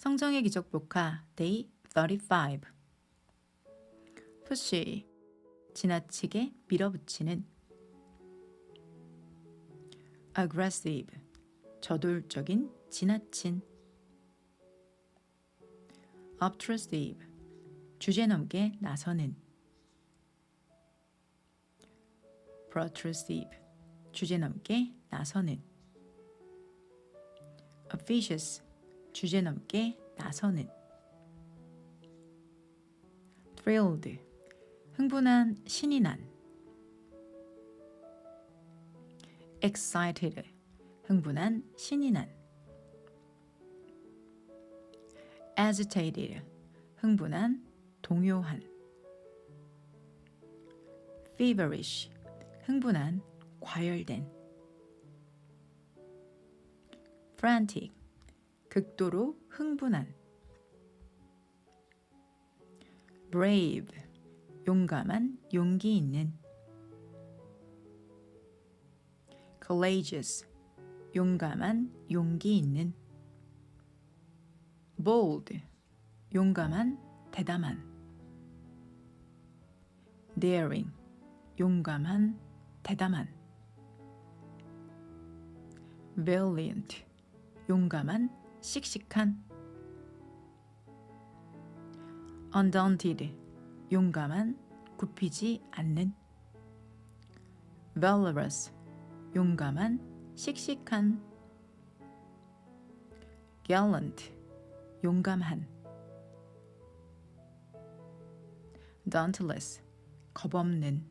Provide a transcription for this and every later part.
성정의 기적 복화 Day 35 푸시 지나치게 밀어붙이는 aggressive 저돌적인 지나친 obtrusive 주제넘게 나서는 protrusive 주제넘게 나서는 officious 주제넘게 나서는 thrilled 흥분한 신이 난 excited 흥분한 신이 난 agitated 흥분한 동요한 feverish 흥분한 과열된 frantic 극도로 흥분한. brave 용감한 용기 있는. courageous 용감한 용기 있는. bold 용감한 대담한. daring 용감한 대담한. valiant 용감한 씩씩한 undaunted 용감한 굽히지 않는 valorous 용감한 씩씩한 gallant 용감한 dauntless 겁없는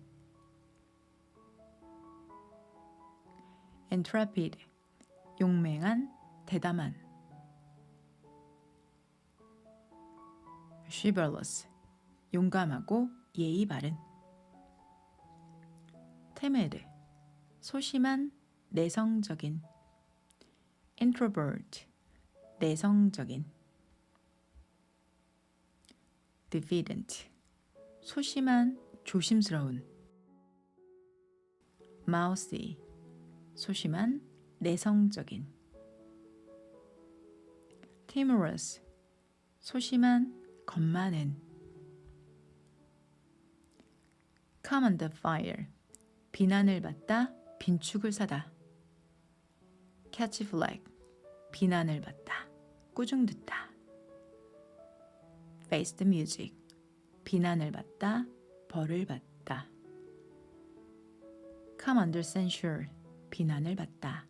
intrepid 용맹한 대담한 chivalrous 용감하고 예의 바른 timid 소심한 내성적인 introvert 내성적인 diffident 소심한 조심스러운 mousy 소심한 내성적인 timorous 소심한 겁 많은 come under fire 비난을 받다 빈축을 사다 catch flag 비난을 받다 꾸중 듣다 face the music 비난을 받다 벌을 받다 come under censure 비난을 받다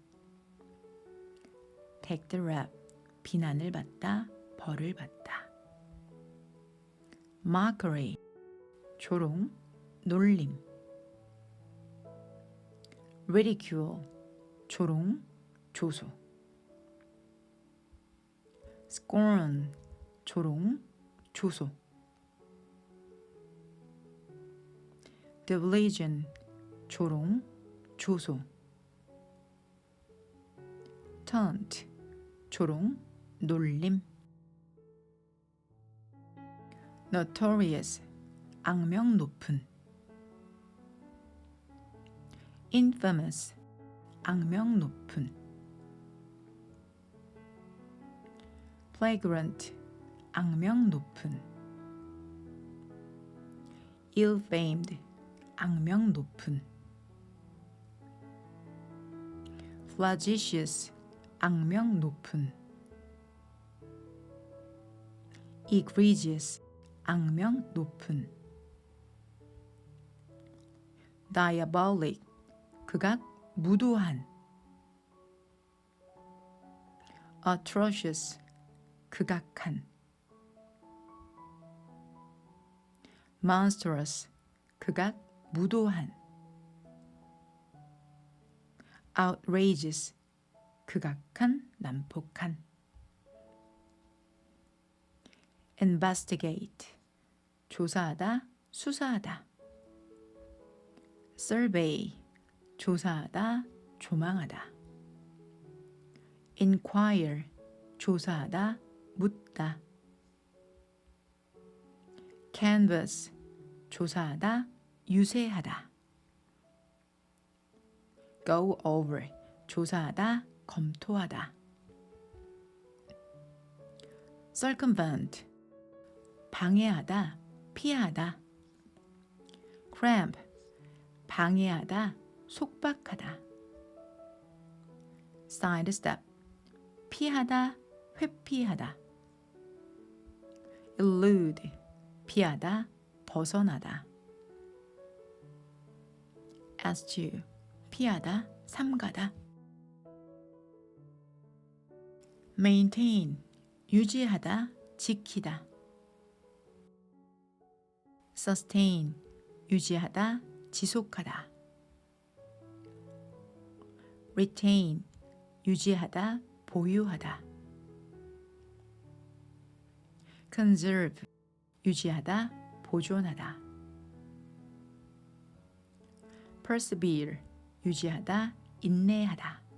take the rap 비난을 받다 벌을 받다 mockery 조롱 놀림 ridicule 조롱 조소 scorn 조롱 조소 derision 조롱 조소 taunt 조롱 놀림 notorious 악명 높은 infamous 악명 높은 flagrant 악명 높은 ill-famed 악명 높은 flagitious 악명 높은 egregious 악명 높은 diabolic 극악 무도한 atrocious 극악한 monstrous 극악 무도한 outrageous 극악한 난폭한 investigate 조사하다 수사하다. Survey 조사하다 조망하다. Inquire 조사하다 묻다. Canvas 조사하다 유세하다. Go over 조사하다 검토하다. Circumvent 방해하다, 피하다. cramp 방해하다, 속박하다. sidestep 피하다, 회피하다. elude 피하다, 벗어나다. eschew 피하다, 삼가다. maintain 유지하다, 지키다. Sustain 유지하다, 지속하다. retain 유지하다, 보유하다. conserve 유지하다, 보존하다. persevere 유지하다, 인내하다.